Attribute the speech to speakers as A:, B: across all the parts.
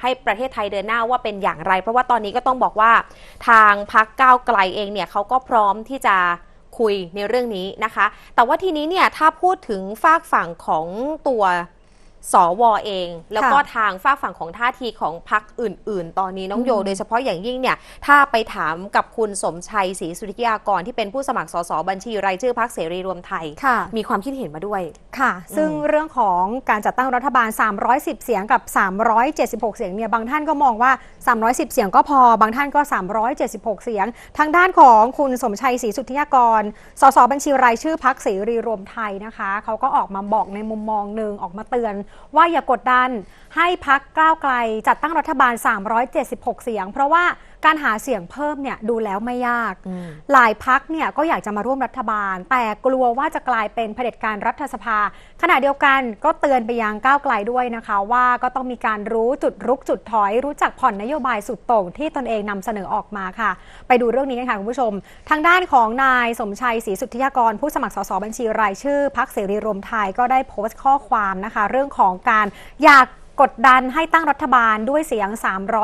A: ให้ประเทศไทยเดินหน้าว่าเป็นอย่างไร เพราะว่าตอนนี้ก็ต้องบอกว่าทางพักก้าวไกลเองเนี่ยเขาก็พร้อมที่จะคุยในเรื่องนี้นะคะ แต่ว่าทีนี้เนี่ยถ้าพูดถึงฝากฝั่งของตัว สวเอง แล้วก็ทางฝากฝั่งของท่าทีของพักอื่น ๆ ตอนนี้น้องโย
B: อืม
A: โดยเฉพาะอย่างยิ่งเนี่ยถ้าไปถามกับคุณสมชัยศรีสุริยากรที่เป็นผู้สมัครสสบัญชีรายชื่อพักเสรีรวมไทย
B: ค่ะ
A: มีความคิดเห็นมาด้วย
B: ค่ะ ซึ่ง
A: อืม
B: เรื่องของการจัดตั้งรัฐบาล 310 เสียงกับ 376 เสียงเนี่ยบางท่านก็มองว่า 310 เสียงก็พอ บางท่านก็ 376 เสียง ทางด้านของคุณสมชัยศรีสุทธิยากร สสบัญชีรายชื่อพักเสรีรวมไทยนะคะเขาก็ออกมาบอกในมุมมองหนึ่งออกมาเตือนว่าอย่ากดดันให้พักก้าวไกลจัดตั้งรัฐบาล 376 เสียง เพราะว่า การหาเสียงเพิ่มเนี่ยดูแล้วไม่ยาก หลายพักเนี่ยก็อยากจะมาร่วมรัฐบาล แต่กลัวว่าจะกลายเป็นเผด็จการรัฐสภา ขณะเดียวกันก็เตือนไปยังก้าวไกลด้วยนะคะ ว่าก็ต้องมีการรู้จุดรุกจุดถอย รู้จักผ่อนนโยบายสุดโต่งที่ตนเองนำเสนอออกมาค่ะ ไปดูเรื่องนี้กันค่ะคุณผู้ชม ทางด้านของนายสมชัยศรีสุทธิยากร ผู้สมัครสสบัญชีรายชื่อพักเสรีรวมไทยก็ได้โพสต์ข้อความนะคะ เรื่องของการอยาก กดดันให้ตั้งรัฐบาลด้วยเสียง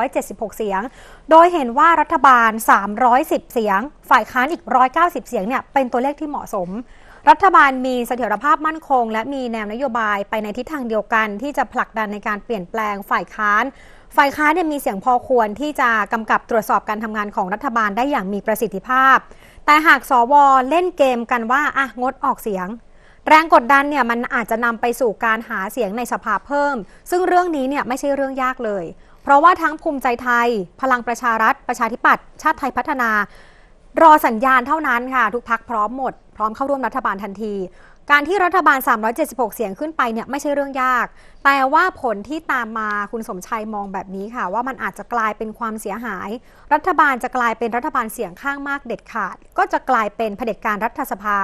B: 376 เสียง โดยเห็นว่ารัฐบาล 310 เสียง ฝ่ายค้านอีก 190 เสียงเนี่ยเป็นตัวเลขที่เหมาะสม รัฐบาลมีเสถียรภาพมั่นคง และมีแนวนโยบายไปในทิศทางเดียวกัน ที่จะผลักดันในการเปลี่ยนแปลงฝ่ายค้านฝ่ายค้านเนี่ยมีเสียงพอควรที่จะกำกับตรวจสอบการทำงานของรัฐบาลได้อย่างมีประสิทธิภาพ แต่หากสวเล่นเกมกันว่าอะงดออกเสียง แรงกดดันเนี่ยมันอาจจะนำไปสู่การหาเสียงในสภาเพิ่ม ซึ่งเรื่องนี้เนี่ยไม่ใช่เรื่องยากเลย เพราะว่าทั้งภูมิใจไทย พลังประชารัฐ ประชาธิปัตย์ชาติไทยพัฒนา รอสัญญาณเท่านั้นค่ะ ทุกพักพร้อมหมด พร้อมเข้าร่วมรัฐบาลทันที การที่รัฐบาล 376 เสียงขึ้นไปเนี่ยไม่ใช่เรื่องยาก แต่ว่าผลที่ตามมาคุณสมชัยมองแบบนี้ค่ะ ว่ามันอาจจะกลายเป็นความเสียหาย รัฐบาลจะกลายเป็นรัฐบาลเสียงข้างมากเด็ดขาด ก็จะกลายเป็นเผด็จการรัฐสภา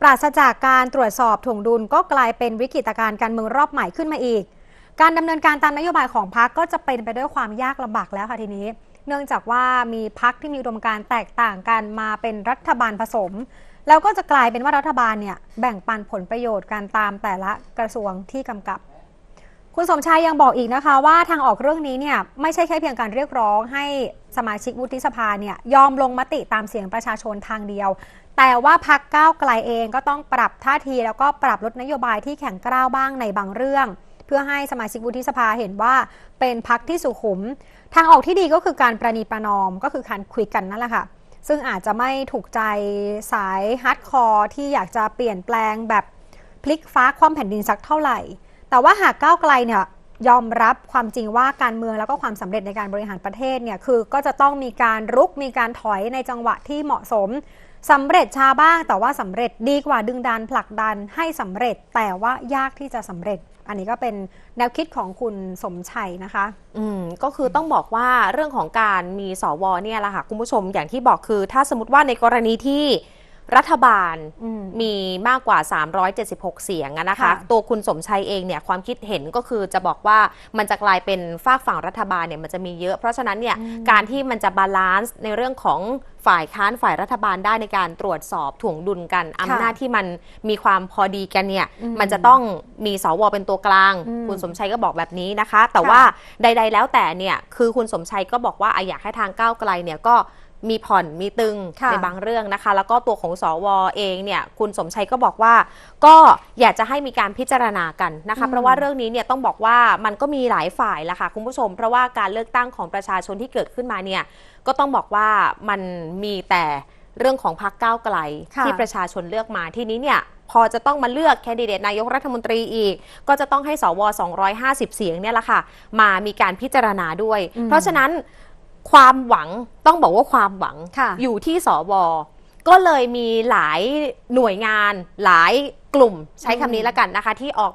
B: ปราศจากการตรวจสอบถ่วงดุลก็กลายเป็นวิกฤตการณ์การเมืองรอบใหม่ขึ้นมาอีก การดำเนินการตามนโยบายของพรรคก็จะเป็นไปด้วยความยากลำบากแล้วค่ะทีนี้ เนื่องจากว่ามีพรรคที่มีอุดมการแตกต่างกันมาเป็นรัฐบาลผสม แล้วก็จะกลายเป็นว่ารัฐบาลเนี่ยแบ่งปันผลประโยชน์การตามแต่ละกระทรวงที่กำกับ คุณสมชายยังบอกอีกนะคะว่าทางออกเรื่องนี้เนี่ยไม่ใช่แค่เพียงการเรียกร้องให้สมาชิกวุฒิสภาเนี่ยยอมลงมติตามเสียงประชาชนทางเดียว แต่ว่าพักก้าวไกลเองก็ต้องปรับท่าที แล้วก็ปรับลดนโยบายที่แข็งกร้าวบ้างในบางเรื่อง เพื่อให้สมาชิกวุฒิสภาเห็นว่าเป็นพักที่สุขุม ทางออกที่ดีก็คือการประนีประนอมก็คือการคุยกันนั่นแหละค่ะซึ่งอาจจะไม่ถูกใจสายฮาร์ดคอร์ที่อยากจะเปลี่ยนแปลงแบบพลิกฟ้าคว่ำแผ่นดินสักเท่าไหร่ แต่ว่าหากก้าวไกลเนี่ยยอมรับความจริงว่าการเมืองแล้วก็ความสำเร็จในการบริหารประเทศเนี่ยคือก็จะต้องมีการรุกมีการถอยในจังหวะที่เหมาะสมสำเร็จช้าบ้าง แต่ว่าสำเร็จดีกว่าดึงดันผลักดันให้สำเร็จ แต่ว่ายากที่จะสำเร็จ อันนี้ก็เป็นแนวคิดของคุณสมชัยนะคะ
A: อืมก็คือต้องบอกว่าเรื่องของการมีสวเนี่ยแหละค่ะคุณผู้ชมอย่างที่บอกคือ ถ้าสมมติว่าในกรณีที่ รัฐบาล
B: อืม
A: มีมากกว่า 376 เสียงอะนะคะ
B: ค่ะ
A: ตัวคุณสมชัยเองเนี่ยความคิดเห็นก็คือจะบอกว่ามันจะกลายเป็นฝากฝั่งรัฐบาลเนี่ยมันจะมีเยอะ เพราะฉะนั้นเนี่ยการที่มันจะบาลานซ์ในเรื่องของฝ่ายค้านฝ่ายรัฐบาลได้ในการตรวจสอบถ่วงดุลกันอำนาจที่มันมีความพอดีกันเนี่ย
B: อืม
A: มันจะต้องมีสวเป็นตัวกลาง
B: อืม
A: คุณสมชัยก็บอกแบบนี้นะคะ แต่
B: ค่ะ
A: ว่าใด ๆ แล้วแต่เนี่ยคือคุณสมชัยก็บอกว่าอะอยากให้ทางก้าวไกลเนี่ยก็ มีผ่อนมีตึง
B: ค่ะ
A: ในบางเรื่องนะคะ แล้วก็ตัวของสวเองเนี่ยคุณสมชัยก็บอกว่า ก็อยากจะให้มีการพิจารณากันนะคะ เพราะว่าเรื่องนี้เนี่ยต้องบอกว่ามันก็มีหลายฝ่ายละค่ะคุณผู้ชม เพราะว่าการเลือกตั้งของประชาชนที่เกิดขึ้นมาเนี่ยก็ต้องบอกว่ามันมีแต่เรื่องของพรรคก้าวไกล
B: ค่ะ
A: ที่ประชาชนเลือกมาทีนี้เนี่ยพอจะต้องมาเลือกแคนดิเดตนายกรัฐมนตรีอีก ก็จะต้องให้สว 250 เสียงเนี่ยแหละค่ะ มามีการพิจารณาด้วย
B: อืม
A: เพราะฉะนั้น ความหวังต้องบอกว่าความหวัง
B: ค่ะ
A: อยู่ที่สวก็เลยมีหลายหน่วยงานหลายกลุ่มใช้คำนี้แล้วกันนะคะที่ออก